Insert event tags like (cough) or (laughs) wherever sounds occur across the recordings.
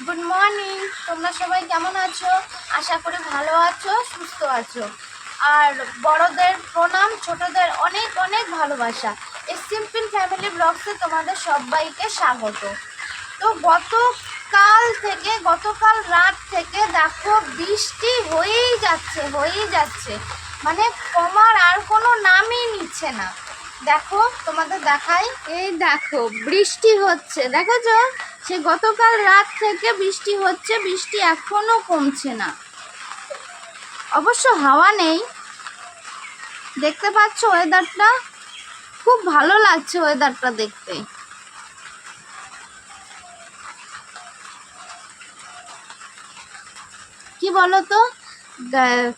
Good morning তোমরা সবাই কেমন আছো? আশা করি ভালো আছো, সুস্থ আছো। আর বড়দের প্রণাম, ছোটদের অনেক অনেক ভালোবাসা। এই সিম্পল ফ্যামিলি ব্লগসে তোমাদের সবাইকে স্বাগত। তো গতকাল থেকে, গতকাল রাত থেকে দেখো বৃষ্টি হয়েই যাচ্ছে হয়েই যাচ্ছে। মানে কমার আর কোনো নামই নিচ্ছে না। দেখো, তোমাদের দেখাই। এই দেখো, বৃষ্টি হচ্ছে। দেখেছ? সে গতকাল রাত থেকে বৃষ্টি হচ্ছে, বৃষ্টি এখনও কমছে না। অবশ্য হাওয়া নেই। দেখতে পাচ্ছ ওয়েদারটা খুব ভালো লাগছে ওয়েদারটা দেখতে। কি বলতো?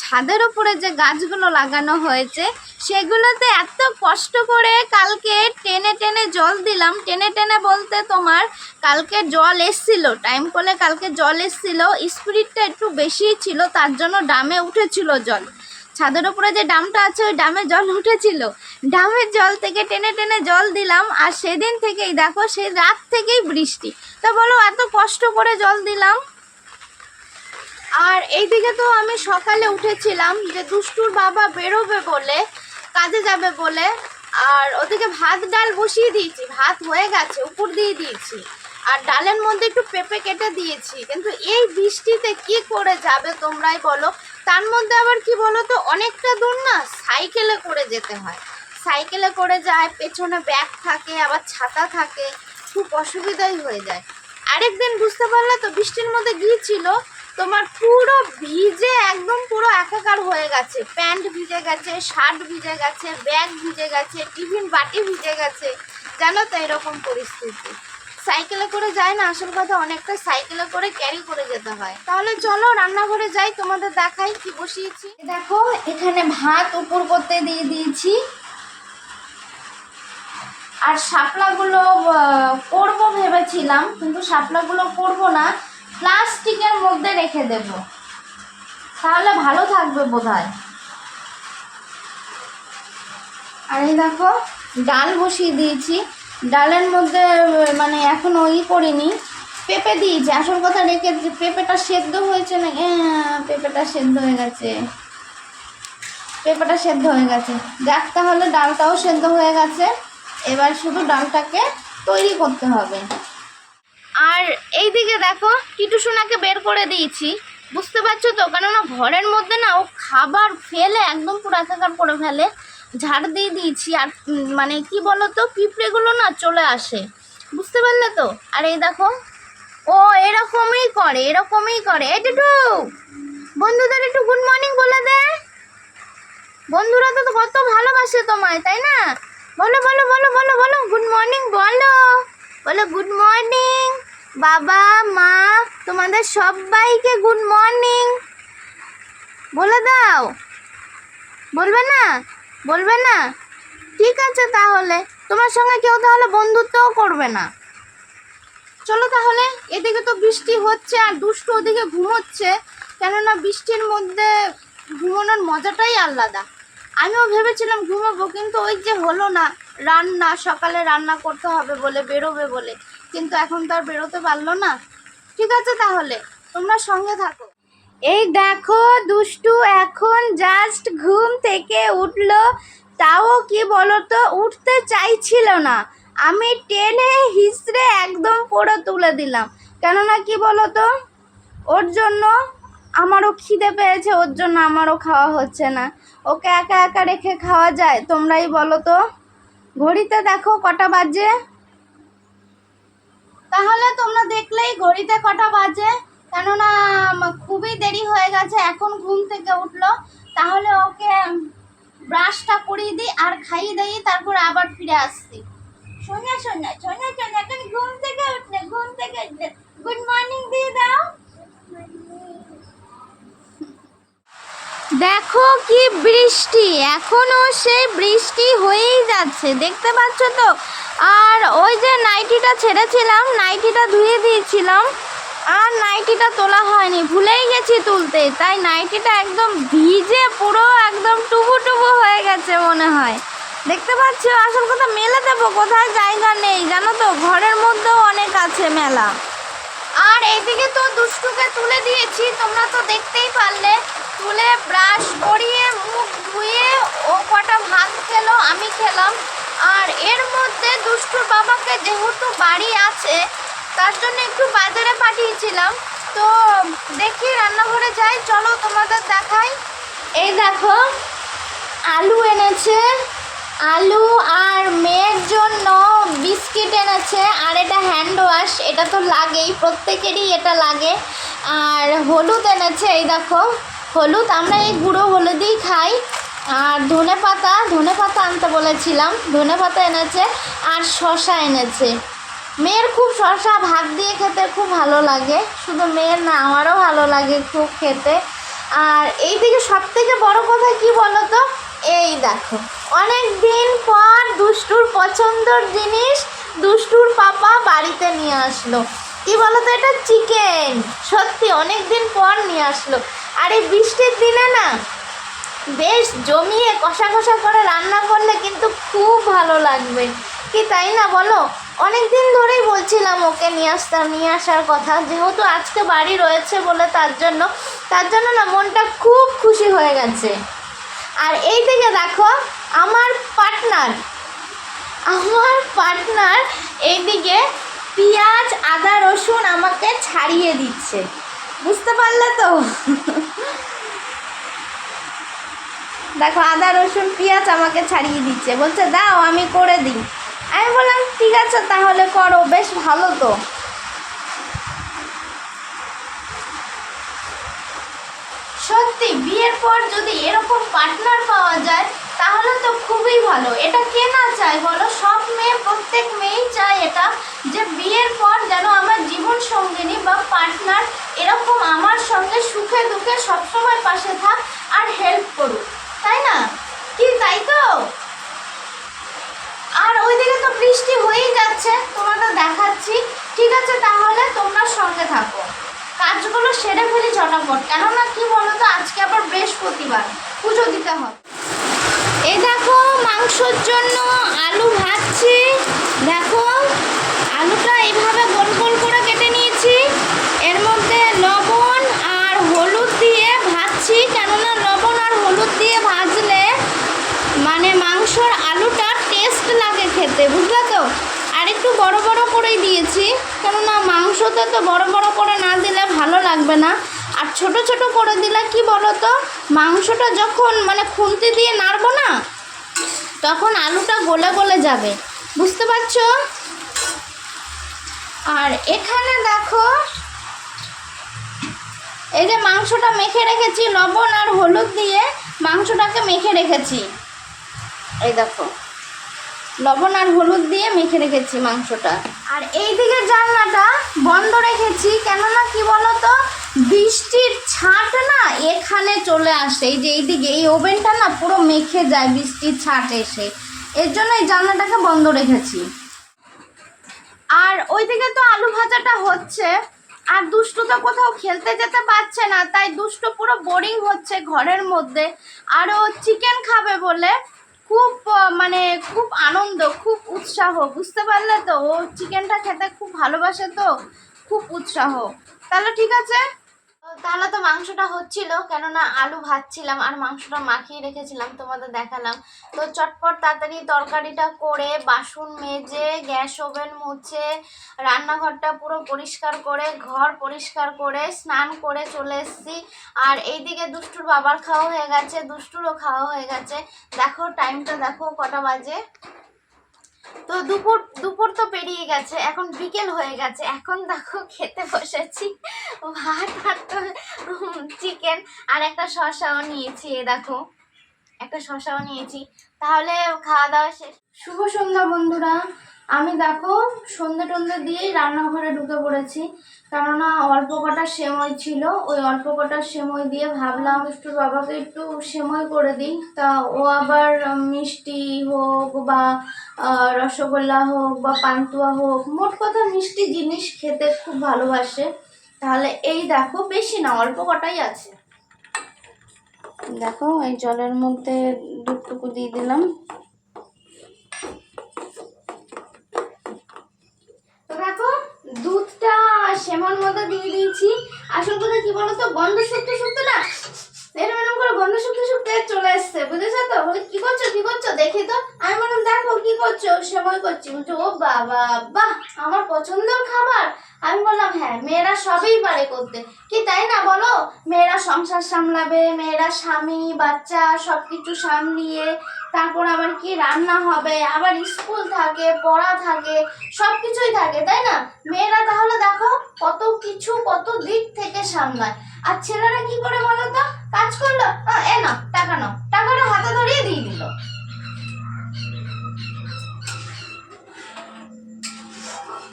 ছাদের উপরে যে গাছগুলো লাগানো হয়েছে সেগুলোতে এত কষ্ট করে কালকে টেনে টেনে জল দিলাম। টেনে টেনে বলতে তোমার কালকে জল এসছিল টাইম কলে কালকে জল এসছিল স্পিরিটটা একটু বেশিই ছিল, তার জন্য ডামে উঠেছিল জল। ছাদের উপরে যে ডামটা আছে, ওই ডামে জল উঠেছিল। ডামের জল থেকে টেনে টেনে জল দিলাম, আর সেদিন থেকেই দেখো, সেই রাত থেকেই বৃষ্টি। তা বলো, এত কষ্ট করে জল দিলাম। আর এইদিকে তো আমি সকালে উঠেছিলাম যে দুষ্টুর বাবা বেরোবে বলে কাজে যাবে বলে। আর ওদিকে ভাত, ডাল বসিয়ে দিয়েছি। ভাত হয়ে গেছে, উপর দিয়ে দিয়েছি। আর ডালের মধ্যে একটু পেঁপে কেটে দিয়েছি। কিন্তু এই বৃষ্টিতে কি করে যাবে তোমরাই বলো? তার মধ্যে আবার কি বলো তো অনেকটা দূর না, সাইকেলে করে যেতে হয়। সাইকেলে করে যায়, পেছনে ব্যাগ থাকে, আবার ছাতা থাকে। খুব অসুবিধাই হয়ে যায়। আরেকদিন বুঝতে পারলে তো বৃষ্টির মধ্যে গিয়েছিল তোমার পুরো ভিজে, একদম পুরো একাকার হয়ে গেছে। প্যান্ট ভিজে গেছে, শার্ট ভিজে গেছে, ব্যাগ ভিজে গেছে, টিফিন বাটি ভিজে গেছে। জানো তো এরকম পরিস্থিতি। সাইকেলে করে যায় না, আসল কথা অনেকটা সাইকেলে করে ক্যারি করে যেতে হয়। তাহলে চলো রান্নাঘরে যাই, তোমাদের দেখাই কি বসিয়েছি। দেখো, এখানে ভাত উপর করতে দিয়ে দিয়েছি। আর শাপলাগুলো করব ভেবেছিলাম, কিন্তু শাপলাগুলো করব না। প্লাস্টিকের মধ্যে রেখে দেব। তাহলে ভালো থাকবে বোধহয়। আর এই দেখো, ডাল বসিয়ে দিয়েছি। ডালের মধ্যে মানে এখন ওই করিনি, পেঁপে দিয়েছি। আসল কথা রেখে পেঁপেটা সেদ্ধ হয়েছে না হ্যাঁ পেঁপেটা সেদ্ধ হয়ে গেছে। পেঁপেটা সেদ্ধ হয়ে গেছে। দেখ তাহলে ডালটাও সেদ্ধ হয়ে গেছে। এবার শুধু ডালটাকে তৈরি করতে হবে। আর এইদিকে দেখো টিটুসোনাকে বের করে দিয়েছি। বুঝতে পারছ তো? কেননা ঘরের মধ্যে না, ও খাবার ফেলে একদম পুরো একাকার করে ফেলে। ঝাড় দিয়ে দিয়েছি আর মানে কি বলো তো পিঁপড়েগুলো না চলে আসে। বুঝতে পারলে তো? আর এই দেখো, ও এরকমই করে এরকমই করে। এই টিটু, বন্ধুদের একটু গুড মর্নিং বলে দে। বন্ধুরা তো কত ভালোবাসে তোমায়, তাই না? বলো বলো বলো বলো বলো গুড মর্নিং বলো। বলো গুড মর্নিং বাবা, মা, তোমাদের সবাইকে গুড মর্নিং বলে দাও। বলবে না? বলবে না? ঠিক আছে তাহলে। তোমার সঙ্গে কেউ তাহলে বন্ধুত্বও করবে না। চলো তাহলে, এদিকে তো বৃষ্টি হচ্ছে আর দুষ্টু ওদিকে ঘুমোচ্ছে, কেননা বৃষ্টির মধ্যে ঘুমানোর মজাটাই আলাদা। আমিও ভেবেছিলাম ঘুমাবো, কিন্তু ওই যে হলো না, রান্না, সকালে রান্না করতে হবে বলে, বেরোবে বলে। কিন্তু এখন তো আর বেরোতে পারল না। ঠিক আছে তাহলে, তোমরা সঙ্গে থাকো। এই দেখো, দুষ্টু এখন জাস্ট ঘুম থেকে উঠল। তাও কি বলতো, উঠতে চাইছিল না। আমি টেনে হিসড়ে একদম পুরো তুলে দিলাম। কেননা কি বলতো, ওর জন্য আমারও খিদে পেয়েছে, ওর জন্য আমারও খাওয়া হচ্ছে না। ওকে একা একা রেখে খাওয়া যায়, তোমরাই বলো তো ঘড়িতে দেখো কটা বাজে। তাহলে তোমরা দেখলেই ঘড়িতে কটা বাজে। কেননা খুবই দেরি হয়ে গেছে, এখন ঘুম থেকে উঠল। তাহলে ওকে ব্রাশটা করিয়ে দিই আর খাইয়ে দিই তারপর আবার ফিরে আসছি। শোনা শোনা শোনা শোনা এখন ঘুম থেকে উঠলে, ঘুম থেকে উঠলে। গুড মর্নিং, দিয়ে দাও। দেখো কি বৃষ্টি, এখনও সেই বৃষ্টি হয়েই যাচ্ছে, দেখতে পাচ্ছ তো? আর ওই যে নাইটিটা ছেড়েছিলাম, নাইটিটা ধুয়ে দিয়েছিলাম, আর নাইটিটা তোলা হয়নি। ভুলেই গেছি তুলতে, তাই নাইটিটা একদম ভিজে পুরো একদম টুবু টুবু হয়ে গেছে মনে হয়। দেখতে পাচ্ছ, আসল কথা মেলে দেবো কোথায় জায়গা নেই, জানো তো? ঘরের মধ্যেও অনেক আছে মেলা। আর এইদিকে তো দুষ্টুকে তুলে দিয়েছি, তোমরা তো দেখতেই পারলে। তুলে ব্রাশ করিয়ে, মুখ ধুয়ে ও কটা ভাত খেলো, আমি খেলাম। আর এর মধ্যে দুষ্টুর বাবাকে যেহেতু বাড়ি আছে, তার জন্য একটু বাজারে পাঠিয়েছিলাম। তো দেখি রান্নাঘরে যাই, চলো তোমাদের দেখাই। এই দেখো, আলু এনেছে। আলু আর মেয়ের জন্য বিস্কিট এনেছে, আর এটা হ্যান্ড ওয়াশ এটা তো লাগেই, প্রত্যেকেরই এটা লাগে। আর হলুদ এনেছে, এই দেখো। হলুদ, আমরা এই গুঁড়ো হলুদই খাই। আর ধনে পাতা ধনে পাতা আনতে বলেছিলাম। ধনে পাতা এনেছে আর শশা এনেছে। মেয়ের খুব শশা ভাত দিয়ে খেতে খুব ভালো লাগে। শুধু মেয়ের না, আমারও ভালো লাগে খুব খেতে। আর এই দিকে সব থেকে বড় কথা কি বলো তো এই দেখো অনেক দিন পর দুষ্টুর পছন্দর জিনিস দুষ্টুর পাপা বাড়িতে নিয়ে আসলো। কি বলো তো এটা? চিকেন। সত্যি অনেক দিন পর নিয়ে আসলো। আর এই বৃষ্টির দিনে না বেশ জমিয়ে কষা কষা করে রান্না করলে কিন্তু খুব ভালো লাগবে। কি তাই না বলো? অনেক দিন ধরেই বলছিলাম ওকে নিয়ে আসতাম নিয়ে আসার কথা। যেহেতু আজকে বাড়ি রয়েছে বলে তার জন্য তার জন্য না মনটা খুব খুশি হয়ে গেছে। আর এই দিকে দেখো, আমার পার্টনার আমার পার্টনার এইদিকে পেঁয়াজ, আদা, রসুন আমাকে ছাড়িয়ে দিচ্ছে। বুঝতে পারলে তো? দেখো, আদা, রসুন, পেঁয়াজ আমাকে ছাড়িয়ে দিচ্ছে। বলছে, দাও, আমি করে দিই। আমি বললাম, ঠিক আছে, তাহলে করো, বেশ ভালো তো। সত্যি, বিয়ের পর যদি এরকম পার্টনার পাওয়া যায়, তাহলে তো খুবই ভালো। এটা কে না চায় বলো? সব মেয়ে, প্রত্যেক মেয়েই চায় এটা, যে বিয়ের পর যেন আমার জীবন সঙ্গিনী বা পার্টনার এরকম আমার সঙ্গে সুখে দুঃখে সবসময় পাশে থাক আর হেল্প করুক। তাই না? কি, তাই তো? আর তো বৃষ্টি হয়েই যাচ্ছে দেখাচ্ছি। ঠিক আছে, তাহলে তোমরা সঙ্গে থাকো। কাজগুলো সেরে ফেলি ঝটাপট। কেননা কি বলো তো আজকে আবার বৃহস্পতিবার। পুজো দিতে হবে। এই দেখো, মাংসর জন্য আলু ভাজছি। দেখো, আলুটা এইভাবে গোল গোল করে কেটে নিয়েছি এর মধ্যে লবণ আর হলুদ দিয়ে ভাজছি কেননা লবণ আর হলুদ দিয়ে ভাজলে মানে মাংসর আলুটা টেস্ট লাগে খেতে বুঝলে তো আর একটু বড় বড় করেই দিয়েছি। কেননা মাংসতে তো বড় বড় করে না দিলে ভালো লাগবে না। আর ছোট ছোট করে দিলে কি বলো তো মাংসটা যখন মানে খুন্তি দিয়ে নাড়বো না, তখন আলুটা গলে গলে যাবে। বুঝতে পারছ? আর এখানে দেখো, এই যে মাংসটা মেখে রেখেছি, লবণ আর হলুদ দিয়ে মাংসটাকে মেখে রেখেছি। এই দেখো। লবণ আর হলুদ দিয়ে মেখে রেখেছি মাংসটা। আর এই দিকে জানলাটা বন্ধ রেখেছি, কেননা কি বলতো, বৃষ্টির ছাট না এখানে চলে আসে। এই যে এইদিকে, এই ওভেনটা না পুরো মেখে যায় বৃষ্টির ছাট এসে। এর জন্য এই জানলাটাকে বন্ধ রেখেছি। আর ওইদিকে তো আলু ভাজাটা হচ্ছে, আর দুষ্টু তো কোথাও খেলতে যেতে পারছে না, তাই দুষ্টু পুরো বোরিং হচ্ছে ঘরের মধ্যে। আর ও চিকেন খাবে বলে খুব মানে খুব আনন্দ, খুব উৎসাহ, বুঝতে পারলে তো? ও চিকেনটা খেতে খুব ভালোবাসে তো? খুব উৎসাহ। তাহলে ঠিক আছে? তাহলে তো মাংসটা হচ্ছিল, কেননা আলু ভাজছিলাম আর মাংসটা মাখিয়ে রেখেছিলাম, তোমাদের দেখালাম। তো চটপট তাড়াতাড়ি তরকারিটা করে বাসন মেজে, গ্যাস ওভেন মুছে, রান্নাঘরটা পুরো পরিষ্কার করে, ঘর পরিষ্কার করে, স্নান করে চলে এসেছি। আর এইদিকে দুষ্টুর বাবার খাওয়া হয়ে গেছে, দুষ্টুরও খাওয়া হয়ে গেছে। দেখো টাইমটা দেখো, কটা বাজে। তো দুপুর দুপুর তো পেরিয়ে গেছে, এখন বিকেল হয়ে গেছে। এখন দেখো খেতে বসেছি। ভাত আর চিকেন আর একটা শসাও নিয়েছি, এ দেখো। একটা শসাও নিয়েছি। তাহলে খাওয়া দাওয়া শেষ। শুভ সন্ধ্যা বন্ধুরা। আমি দেখো সন্ধে টন্ধে দিয়েই রান্নাঘরে ঢুকে পড়েছি। কেননা অল্প কটা সেময় ছিল। ওই অল্প কটা সেময় দিয়ে ভাবলাম একটু বাবাকে একটু সেময় করে দিই। তা ও আবার মিষ্টি হোক বা রসগোল্লা হোক বা পান্তুয়া হোক, মোট কথা মিষ্টি জিনিস খেতে খুব ভালোবাসে। তাহলে এই দেখো বেশি না, অল্প কটাই আছে। দেখো, এই জলের মধ্যে দুধটুকু দিয়ে দিলাম। দুধটা মতো দিয়ে দিয়েছি। আসল কথা কি বলতো, গন্ধ না গন্ধ শুকতে চলে বুঝেছ তো? কি করছ কি করছ? দেখি তো। আমি দেখো, কি করছ? করছি। ও আমার পছন্দের খাবার। আমি বললাম হ্যাঁ মেয়েরা সবই পারে করতে। কি, তাই না? বলো। মেয়েরা সংসার সামলাবে, মেয়েরা স্বামী, বাচ্চা সব কিছু সামলিয়ে, তারপর আবার কি রান্না হবে? আবার স্কুল থাকে, পড়া থাকে সব কিছুই থাকে, তাই না? মেয়েরা তাহলে দেখো কত কিছু কত দিক থেকে সামলায়। আর ছেলেরা কি করে বলো তো? কাজ করল? এ না টাকা নাও। টাকাটা হাতে ধরিয়ে দিয়ে দিল।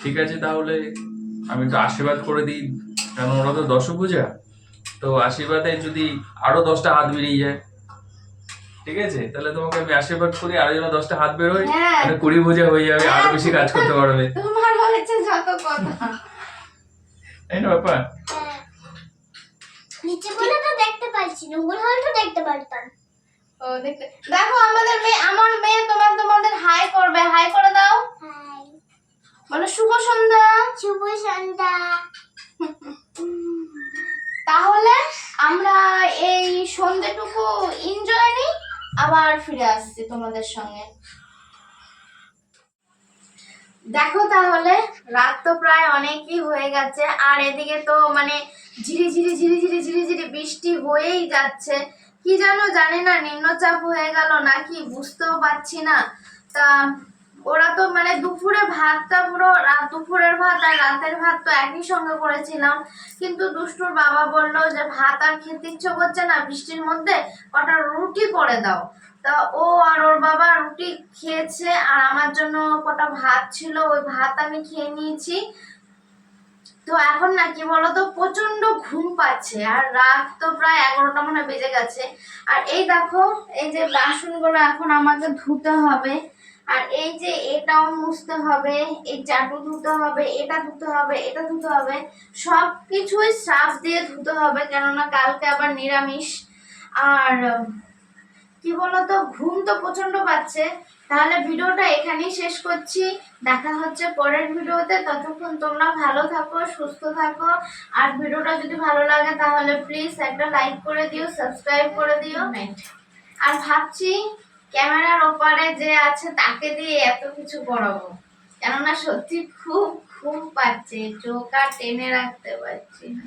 ঠিক আছে, তাহলে আমি একটু আশীর্বাদ করে দিই। কারণ ওরা তো দশ পূজা তো আশীর্বাদে যদি আরও দশটা হাত বেরিয়ে যায়। ঠিক আছে? তাহলে তোমাকে আমি আশীর্বাদ করি আরও যেন দশটা হাত বেরোয় হ্যাঁ। মানে কুড়ি পূজা হয়ে যাবে আরও বেশি কাজ করতে পারবে। (laughs) তোমার হয়েছে যত কথা। তাই না ব্যাপার। নিচে বলে তো দেখতে পাচ্ছি না উপর হলে তো দেখতে পারতাম। ও দেখতে দেখো আমাদের মেয়ে আমার মেয়ে তোমার তোমাদের হাই করবে। হাই করে দাও। হাই বলো শুভ সন্ধ্যা। তাহলে আমরা এই সন্ধ্যেটুকু এনজয় নিই, আবার ফিরে আসছি তোমাদের সঙ্গে। দেখো তাহলে, রাত তো প্রায় অনেকই হয়ে গেছে, আর এদিকে তো মানে ঝিরি ঝিরি ঝিরি ঝিরি ঝিরি ঝিরি বৃষ্টি হয়েই যাচ্ছে। কি জানো জানি না, নিম্নচাপ হয়ে গেল নাকি, বুঝতেও পারছি না। তা ওরা তো মানে দুপুরে ভাতটা পুরো রাত দুপুরের ভাত আর রাতের ভাত তো একই সঙ্গে করেছিলাম। কিন্তু দুষ্টুর বাবা বলল যে, ভাত আর খেতে ইচ্ছে করছে না, বৃষ্টির মধ্যে কটা রুটি করে দাও। তা ও আর ওর বাবা রুটি খেয়েছে আর আমার জন্য কটা ভাত ছিল, ওই ভাত আমি খেয়ে নিয়েছি। তো এখন না, কি বলতো প্রচণ্ড ঘুম পাচ্ছে আর রাত তো প্রায় এগারোটা মনে বেজে গেছে। আর এই দেখো, এই যে বাসনগুলো এখন আমাকে ধুতে হবে। আর এই যে এটাও মুছতে হবে এই চাটু ধুতে হবে এটা ধুতে হবে এটা ধুতে হবে সব কিছুই সার্ফ দিয়ে ধুতে হবে কেননা কালকে আবার নিরামিষ। আর কি বলতো ঘুম তো প্রচণ্ড পাচ্ছে। তাহলে ভিডিওটা এখানেই শেষ করছি। দেখা হচ্ছে পরের ভিডিওতে। ততক্ষণ তোমরা ভালো থাকো সুস্থ থাকো। আর ভিডিওটা যদি ভালো লাগে তাহলে প্লিজ একটা লাইক করে দিও সাবস্ক্রাইব করে দিও। আর ভাবছি ক্যামেরার ওপারে যে আছে, তাকে দিয়ে এত কিছু করাবো। কেননা সত্যি খুব খুব পাচ্ছে চোখ আর টেনে রাখতে পারছি না।